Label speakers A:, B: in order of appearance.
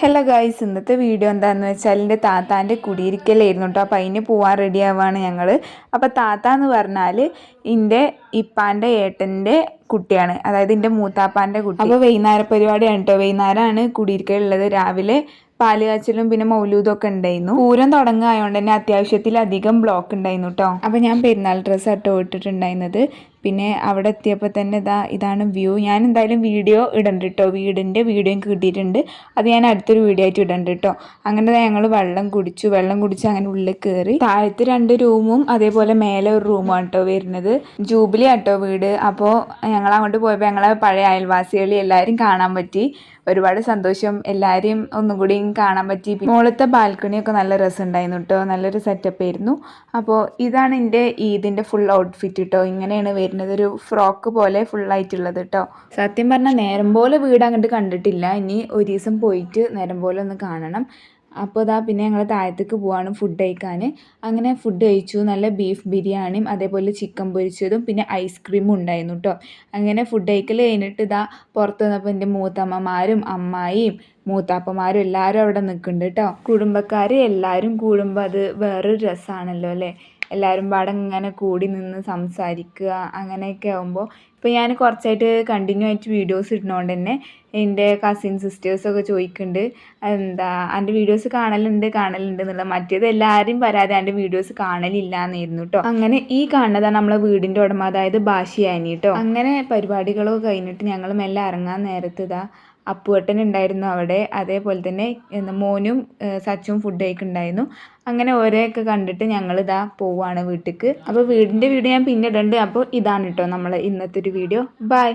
A: Hello guys ഇന്നത്തെ video എന്താണെന്ന് വെച്ചാൽ എന്റെ താത്താന്റെ കുടിയിരിക്കലായിരുന്നു കേട്ടോ അപ്പം അതിന് പോകാൻ റെഡി ആവുകയാണ് ഞങ്ങൾ അപ്പോൾ താത്ത എന്ന് പറഞ്ഞാൽ എന്റെ ഇപ്പാന്റെ ഏട്ടന്റെ കുട്ടിയാണ്. അതായത് എന്റെ മൂത്താപ്പാന്റെ കുട്ടി. അപ്പോൾ വൈകുന്നേര പരിപാടിയാണ് കേട്ടോ വൈകുന്നേരമാണ് കുടിയിരിക്കലുള്ളത്. രാവിലെ പാൽ കാച്ചലും പിന്നെ മൗലൂദും ഒക്കെ ഉണ്ടായിരുന്നു. പൂരം തുടങ്ങുകയായതുകൊണ്ട് തന്നെ അത്യാവശ്യത്തിലധികം ബ്ലോക്ക് ഉണ്ടായിരുന്നു കേട്ടോ അപ്പോൾ ഞാൻ പെരുന്നാൾ ഡ്രസ്സ് കേട്ടോ ഇട്ടിട്ടുണ്ടായിരുന്നത്. പിന്നെ അവിടെ എത്തിയപ്പോൾ തന്നെ ഇതാ ഇതാണ് വ്യൂ ഞാൻ എന്തായാലും വീഡിയോ ഇടണ്ട് കേട്ടോ വീടിന്റെ വീഡിയോ കിട്ടിയിട്ടുണ്ട്. അത് ഞാൻ അടുത്തൊരു വീഡിയോ ആയിട്ട് ഇടണ്ട് കേട്ടോ അങ്ങനെ ഞങ്ങൾ വെള്ളം കുടിച്ചു. വെള്ളം കുടിച്ച് അങ്ങനെ ഉള്ളിൽ കയറി താഴത്ത് രണ്ട് റൂമും അതേപോലെ മേലെ ഒരു റൂമാണ് കേട്ടോ വരുന്നത്. ജൂബിലി ആട്ടോ വീട്. അപ്പോൾ ഞങ്ങൾ അങ്ങോട്ട് പോയപ്പോൾ ഞങ്ങളെ പഴയ അയൽവാസികളെ എല്ലാവരും കാണാൻ പറ്റി. ഒരുപാട് സന്തോഷം. എല്ലാവരെയും ഒന്നും കൂടി കാണാൻ പറ്റി. മുകളത്തെ ബാൽക്കണിയൊക്കെ നല്ല രസമുണ്ടായിരുന്നു കേട്ടോ നല്ലൊരു സെറ്റപ്പ് ആയിരുന്നു. അപ്പോൾ ഇതാണ് എന്റെ ഈദിന്റെ ഫുൾ ഔട്ട്ഫിറ്റ് കേട്ടോ ഇങ്ങനെയാണ് വരുന്നത്. ഒരു ഫ്രോക്ക് പോലെ ഫുള്ളായിട്ടുള്ളത് കേട്ടോ സത്യം പറഞ്ഞാൽ നേരം പോലെ വീട് അങ്ങോട്ട് കണ്ടിട്ടില്ല. ഇനി ഒരു ദിവസം പോയിട്ട് നേരം പോലെ ഒന്ന് കാണണം. അപ്പോൾ ഇതാ പിന്നെ ഞങ്ങൾ താഴത്തേക്ക് പോവാണ് ഫുഡ് കഴിക്കാൻ അങ്ങനെ ഫുഡ് കഴിച്ചു. നല്ല ബീഫ് ബിരിയാണിയും അതേപോലെ ചിക്കൻ പൊരിച്ചതും പിന്നെ ഐസ്ക്രീമും ഉണ്ടായിരുന്നു കേട്ടോ അങ്ങനെ ഫുഡ് കഴിക്കൽ കഴിഞ്ഞിട്ട് ഇതാ പുറത്ത് വന്നപ്പോൾ എന്റെ മൂത്തമ്മമാരും അമ്മായിയും മൂത്താപ്പമാരും എല്ലാവരും അവിടെ നിൽക്കുന്നുണ്ട് കേട്ടോ. കുടുംബക്കാർ എല്ലാവരും കൂടുമ്പോൾ അത് വേറൊരു രസമാണല്ലോ അല്ലേ? എല്ലാവരും പാടെ ഇങ്ങനെ കൂടി നിന്ന് സംസാരിക്കുക അങ്ങനെയൊക്കെ ആകുമ്പോൾ ഇപ്പോൾ ഞാൻ കുറച്ചായിട്ട് കണ്ടിന്യൂ ആയിട്ട് വീഡിയോസ് ഇടുന്നതുകൊണ്ട് തന്നെ എന്റെ കസിൻ സിസ്റ്റേഴ്സൊക്കെ ചോദിക്കുന്നുണ്ട് എന്താ എന്റെ വീഡിയോസ് കാണലുണ്ട് കാണലുണ്ട് എന്നുള്ള മറ്റേത് എല്ലാവരും വരാതെ എന്റെ വീഡിയോസ് കാണലില്ല എന്നായിരുന്നു കേട്ടോ അങ്ങനെ ഈ കാണുന്നതാണ് നമ്മളെ വീടിന്റെ ഉടമ അതായത് ഭാഷയാനി കേട്ടോ അങ്ങനെ പരിപാടികളൊക്കെ കഴിഞ്ഞിട്ട് ഞങ്ങൾ മെല്ലെ ഇറങ്ങാൻ നേരത്ത് അപ്പുവട്ടൻ ഉണ്ടായിരുന്നു അവിടെ. അതേപോലെ തന്നെ മോനും സച്ചും ഫുഡ് കഴിക്കുന്നുണ്ടായിരുന്നു. അങ്ങനെ ഓരോയൊക്കെ കണ്ടിട്ട് ഞങ്ങൾ ഇതാ പോവാണ് വീട്ടിലേക്ക് അപ്പോൾ വീടിന്റെ വീഡിയോ ഞാൻ പിന്നെ അപ്പോൾ ഇതാണ് കേട്ടോ നമ്മൾ ഇന്നത്തെ ഒരു വീഡിയോ ബൈ